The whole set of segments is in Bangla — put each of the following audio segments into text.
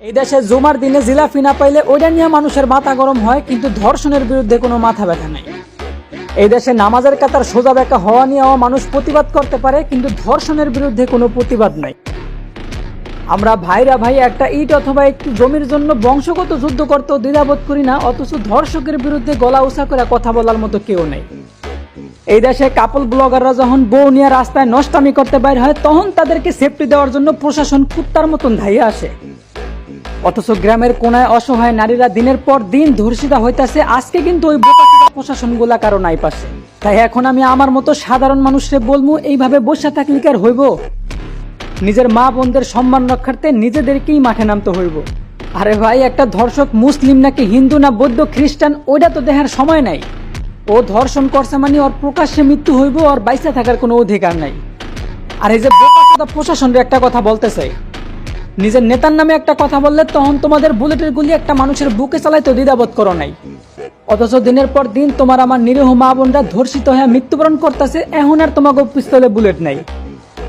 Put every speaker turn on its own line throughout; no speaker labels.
এই দেশে জুমার দিনে জিলাফি না পাইলে ওইটা নিয়ে মানুষের মাথা গরম হয়, কিন্তু ধর্ষণের বিরুদ্ধে কোনো মাথা ব্যথা নাই। এই দেশে নামাজের কাতার সোজা বেঁকা হওয়া নিয়েও মানুষ প্রতিবাদ করতে পারে, কিন্তু ধর্ষণের বিরুদ্ধে কোনো প্রতিবাদ নাই। আমরা ভাইরা ভাই একটা ইট অথবা একটু জমির জন্য বংশগত যুদ্ধ করতেও দ্বিধাবোধ করি না, অথচ ধর্ষকের বিরুদ্ধে গলা উঁচা করে কথা বলার মতো কেউ নেই। এই দেশে কাপল ব্লগাররা যখন বউ নিয়ে রাস্তায় নষ্টামি করতে বাইর হয়, তখন তাদেরকে সেফটি দেওয়ার জন্য প্রশাসন কুত্তার মতন ধাইয়া আসে। অথচ গ্রামের কোনায় অসহায় নারীরা দিনের পর দিন ধর্ষিতা হইতাছে। আজকে কিন্তু ওই বোকা প্রশাসনগুলা কারও নাই পাশে। তাই এখন আমি আমার মতো সাধারণ মানুষরে বলব এইভাবে বসে থাকলে কি আর হইব? নিজের মা বোনদের সম্মান রক্ষার্থে নিজেদেরকেই মাঠে নামতে হইব। আরে ভাই, একটা ধর্ষক মুসলিম নাকি হিন্দু না বৌদ্ধ খ্রিস্টান, ওইটা তো দেখার সময় নাই। ও ধর্ষণ করছে মানে ওর প্রকাশ্যে মৃত্যু হইব ওর বাইসে থাকার কোনো অধিকার নাই। আর এই যে প্রশাসনের একটা কথা বলতে চাই নিজের নেতার নামে একটা কথা বললে তখন তোমাদের বুলেটের গুলি একটা মানুষের বুকে চালাইতে দ্বিধাবোধ করো নাই। অথচ দিনের পর দিন তোমার আমার নিরীহ মা বোনরা ধর্ষিত হয়ে মৃত্যুবরণ করতেছে, এখন আর তোমাকে পিস্তলে বুলেট নাই।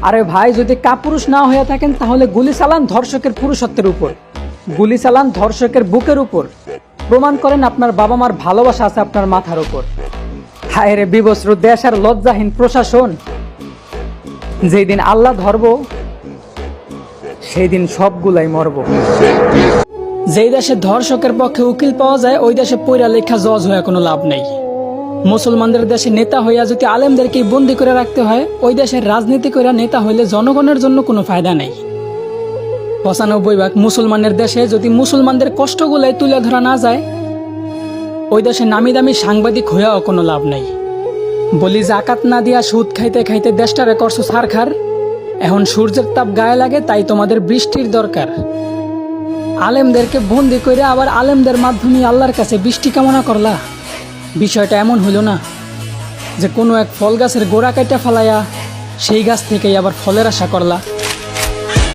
আরে ভাই, যদি কাপুরুষ না হয়ে থাকেন, তাহলে গুলি চালান ধর্ষকের পুরুষত্বের উপর। গুলি চালান ধর্ষকের বুকের উপর। প্রমাণ করেন আপনার বাবা মার ভালোবাসা আছে আপনার মাথার উপর। হায় রে বিবস্ত্র, দেশ আর লজ্জাহীন প্রশাসন। যেই দিন আল্লাহ ধরব সেই দিন সবগুলাই মরব। যেই দেশে ধর্ষকের পক্ষে উকিল পাওয়া যায়, ওই দেশে পৈরা লেখা জজ হয়ে কোনো লাভ নেই। মুসলমানদের দেশে নেতা হইয়া যদি আলেমদেরকে বন্দি করে রাখতে হয়, ওই দেশের রাজনীতি করে নেতা হইলে জনগণের জন্য কোনো ফায়দা নেই। পঁচানব্বই ভাগ মুসলমানের দেশে যদি মুসলমানদের কষ্টগুলাই তুলে ধরা না যায়, ওই দেশে নামি দামি সাংবাদিক হইয়াও কোনো লাভ নাই। বলি, জাকাত না দিয়া সুদ খাইতে খাইতে দেশটারে করছ সারখার। এখন সূর্যের তাপ গায়ে লাগে, তাই তোমাদের বৃষ্টির দরকার। আলেমদেরকে বন্দি করে আবার আলেমদের মাধ্যমে আল্লাহর কাছে বৃষ্টি কামনা করলা। বিষয়টা এমন হইল না যে কোনো এক ফল গাছের গোড়া কাটা ফেলাইয়া সেই গাছ থেকেই আবার ফলের আশা করলা।